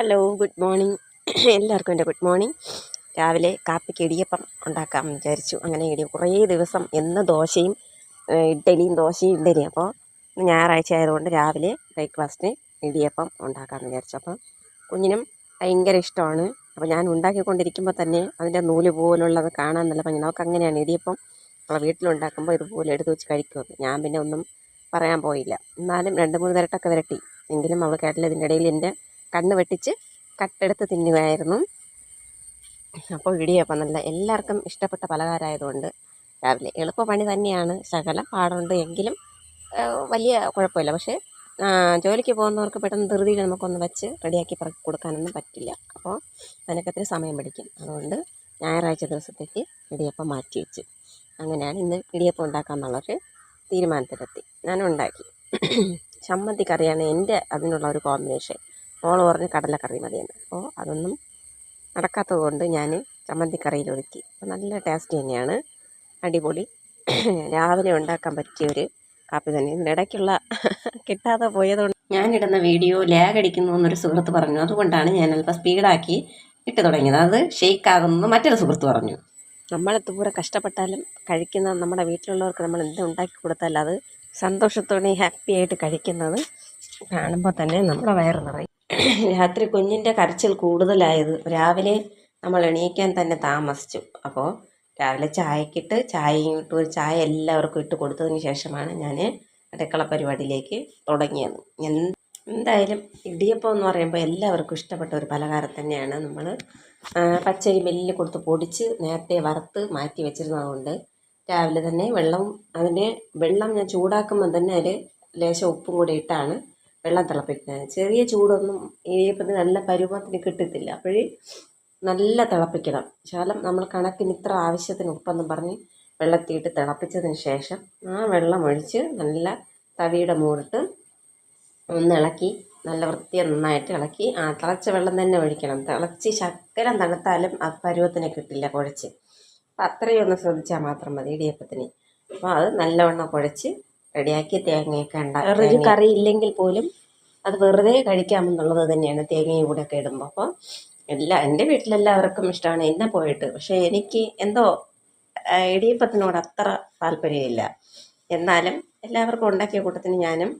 Hello good morning എല്ലാവർക്കും എന്റെ good morning രാവിലെ കാപ്പിക്ക് ഇടിയപ്പം ഉണ്ടാക്കാം വിചാരിച്ചു. അങ്ങനെ ഇടി കുറേ ദിവസം എന്ന് ദോശയും ഇഡ്ഡലിയും ദോശയും ഇഡ്ഡലിയും അപ്പോൾ ഞായറാഴ്ച ആയതുകൊണ്ട് രാവിലെ ബ്രേക്ക്ഫാസ്റ്റിന് ഇടിയപ്പം ഉണ്ടാക്കാമെന്ന് വിചാരിച്ചു. അപ്പം കുഞ്ഞിനും ഭയങ്കര ഇഷ്ടമാണ്. അപ്പോൾ ഞാൻ ഉണ്ടാക്കിക്കൊണ്ടിരിക്കുമ്പോൾ തന്നെ അതിന്റെ നൂൽ പോലുള്ളത് കാണാൻ നല്ല ഭംഗി. നമുക്ക് അങ്ങനെയാണ് ഇടിയപ്പം നമ്മളെ വീട്ടിലുണ്ടാക്കുമ്പോൾ ഇതുപോലെ എടുത്ത് വെച്ച് കഴിക്കുമത് ഞാൻ പിന്നെ ഒന്നും പറയാൻ പോയില്ല. എന്നാലും രണ്ട് മൂന്ന് തരട്ടൊക്കെ വരട്ടി. എങ്കിലും അവൾ കേട്ടില്ല ഇതിന്റെ ഇടയിൽ എന്റെ കണ്ണ് വെട്ടിച്ച് കട്ടെടുത്ത് തിന്നുകയായിരുന്നു. അപ്പോൾ ഇടിയപ്പം നല്ല എല്ലാവർക്കും ഇഷ്ടപ്പെട്ട പലഹാരമായതുകൊണ്ട് രാവിലെ എളുപ്പ പണി തന്നെയാണ്. ശകലം പാടുണ്ട് എങ്കിലും വലിയ കുഴപ്പമില്ല. പക്ഷേ ജോലിക്ക് പോകുന്നവർക്ക് പെട്ടെന്ന് ധൃതിയിൽ നമുക്കൊന്ന് വെച്ച് റെഡിയാക്കി പറക്കി കൊടുക്കാനൊന്നും പറ്റില്ല. അപ്പോൾ അതിനൊക്കെ ഇത്തിരി സമയം പിടിക്കും. അതുകൊണ്ട് ഞായറാഴ്ച ദിവസത്തേക്ക് ഇടിയപ്പം മാറ്റി വെച്ച്. അങ്ങനെയാണ് ഇന്ന് ഇടിയപ്പം ഉണ്ടാക്കാമെന്നുള്ളൊരു തീരുമാനത്തിലെത്തി. ഞാനും ഉണ്ടാക്കി ചമ്മന്തി കറിയാണ് എന്റെ അതിനുള്ള ഒരു കോമ്പിനേഷൻ മോൾ പറഞ്ഞ് കടലക്കറി മതിയെന്ന്. അപ്പോൾ അതൊന്നും നടക്കാത്തത് കൊണ്ട് ഞാൻ ചമ്മന്തിക്കറിയിൽ ഒതുക്കി നല്ല ടേസ്റ്റ് തന്നെയാണ്. അടിപൊളി. രാവിലെ ഉണ്ടാക്കാൻ പറ്റിയ ഒരു കാപ്പി തന്നെ. ഇടയ്ക്കുള്ള കിട്ടാതെ പോയതുകൊണ്ട് ഞാനിടുന്ന വീഡിയോ ലാഗ് അടിക്കുന്നു എന്നൊരു സുഹൃത്ത് പറഞ്ഞു. അതുകൊണ്ടാണ് ഞാൻ അല്പം സ്പീഡാക്കി ഇട്ട് തുടങ്ങിയത്. അത് ഷെയ്ക്ക് ആകുന്നു മറ്റൊരു സുഹൃത്ത് പറഞ്ഞു. നമ്മൾ ദൂരെ കഷ്ടപ്പെട്ടാലും കഴിക്കുന്ന നമ്മുടെ വീട്ടിലുള്ളവർക്ക് നമ്മൾ എന്ത് ഉണ്ടാക്കി കൊടുത്താലും അത് സന്തോഷത്തോടെ ഹാപ്പി ആയിട്ട് കഴിക്കുന്നത് കാണുമ്പോൾ തന്നെ നമ്മുടെ വയറ് നിറയും. രാത്രി കുഞ്ഞിന്റെ കരച്ചിൽ കൂടുതലായത് രാവിലെ നമ്മൾ എണീക്കാൻ തന്നെ താമസിച്ചു. അപ്പോൾ രാവിലെ ചായക്കിട്ട് ചായയും ഇട്ട് ഒരു ചായ എല്ലാവർക്കും ഇട്ട് കൊടുത്തതിന് ശേഷമാണ് ഞാൻ അടുക്കള പരിപാടിയിലേക്ക് തുടങ്ങിയത്. എന്തായാലും ഇടിയപ്പം എന്ന് പറയുമ്പോൾ എല്ലാവർക്കും ഇഷ്ടപ്പെട്ട ഒരു പലഹാരം തന്നെയാണ് നമ്മൾ പച്ചരി മെല്ലിൽ കൊടുത്ത് പൊടിച്ച് നേരത്തെ വറുത്ത് മാറ്റി വെച്ചിരുന്നതുകൊണ്ട് രാവിലെ തന്നെ വെള്ളം അതിന് വെള്ളം ഞാൻ ചൂടാക്കുമ്പോൾ തന്നെ അതിൽ ലേശം ഉപ്പും കൂടി ഇട്ടാണ് വെള്ളം തിളപ്പിക്കുന്നത് ചെറിയ ചൂടൊന്നും ഇടിയപ്പത്തിന് നല്ല പരുവത്തിന് കിട്ടത്തില്ല. അപ്പോഴേ നല്ല തിളപ്പിക്കണം. ശകലം നമ്മൾ കണക്കിന് ഇത്ര ആവശ്യത്തിന് ഉപ്പെന്ന് പറഞ്ഞ് വെള്ളത്തിയിട്ട് തിളപ്പിച്ചതിന് ശേഷം ആ വെള്ളം ഒഴിച്ച് നല്ല തവിയുടെ മൂടിട്ട് ഒന്ന് ഇളക്കി നല്ല വൃത്തി നന്നായിട്ട് ഇളക്കി ആ തിളച്ച വെള്ളം തന്നെ ഒഴിക്കണം. തിളച്ച് ശക്കരം തണുത്താലും ആ പരുവത്തിന് കിട്ടില്ല കുഴച്ച്. അപ്പം അത്രയും ഒന്ന് ശ്രദ്ധിച്ചാൽ മാത്രം മതി ഇടിയപ്പത്തിന്. അപ്പോൾ അത് നല്ലവണ്ണം കുഴച്ച് റെഡിയാക്കി തേങ്ങയൊക്കെ ഉണ്ടാക്കി ഒരു കറി ഇല്ലെങ്കിൽ പോലും അത് വെറുതെ കഴിക്കാമെന്നുള്ളത് തന്നെയാണ് തേങ്ങയും കൂടെ ഒക്കെ ഇടുമ്പോൾ അപ്പോൾ എല്ലാ എന്റെ വീട്ടിലെല്ലാവർക്കും ഇഷ്ടമാണ് എന്നെ പോയിട്ട്. പക്ഷേ എനിക്ക് എന്തോ ഇടിയപ്പത്തിനോട് അത്ര താല്പര്യമില്ല. എന്നാലും എല്ലാവർക്കും ഉണ്ടാക്കിയ കൂട്ടത്തിന് ഞാനും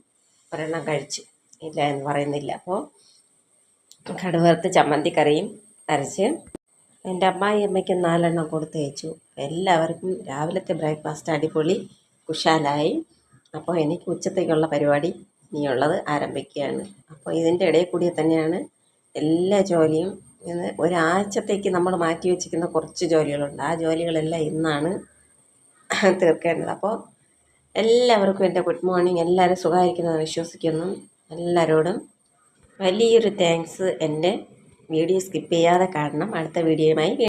ഒരെണ്ണം കഴിച്ചു. ഇല്ല എന്ന് പറയുന്നില്ല. അപ്പോൾ കടുവറുത്ത് ചമ്മന്തിക്കറിയും അരച്ച് എന്റെ അമ്മായി അമ്മയ്ക്ക് നാലെണ്ണം കൊടുത്ത് അയച്ചു എല്ലാവർക്കും രാവിലത്തെ ബ്രേക്ക്ഫാസ്റ്റ് അടിപൊളി കുശാലായി. അപ്പോൾ എനിക്ക് ഉച്ചത്തേക്കുള്ള പരിപാടി ഇനിയുള്ളത് ആരംഭിക്കുകയാണ്. അപ്പോൾ ഇതിന്റെ ഇടയിൽ കൂടി തന്നെയാണ് എല്ലാ ജോലിയും ഇന്ന് ഒരാഴ്ചത്തേക്ക് നമ്മൾ മാറ്റി വെച്ചിരിക്കുന്ന കുറച്ച് ജോലികളുണ്ട്. ആ ജോലികളെല്ലാം ഇന്നാണ് തീർക്കേണ്ടത്. അപ്പോൾ എല്ലാവർക്കും എന്റെ ഗുഡ് മോർണിംഗ്. എല്ലാവരും സുഖമായിരിക്കുന്നതെന്ന് വിശ്വസിക്കുന്നു. എല്ലാവരോടും വലിയൊരു താങ്ക്സ്. എന്റെ വീഡിയോ സ്കിപ്പ് ചെയ്യാതെ കാണണം. അടുത്ത വീഡിയോയുമായി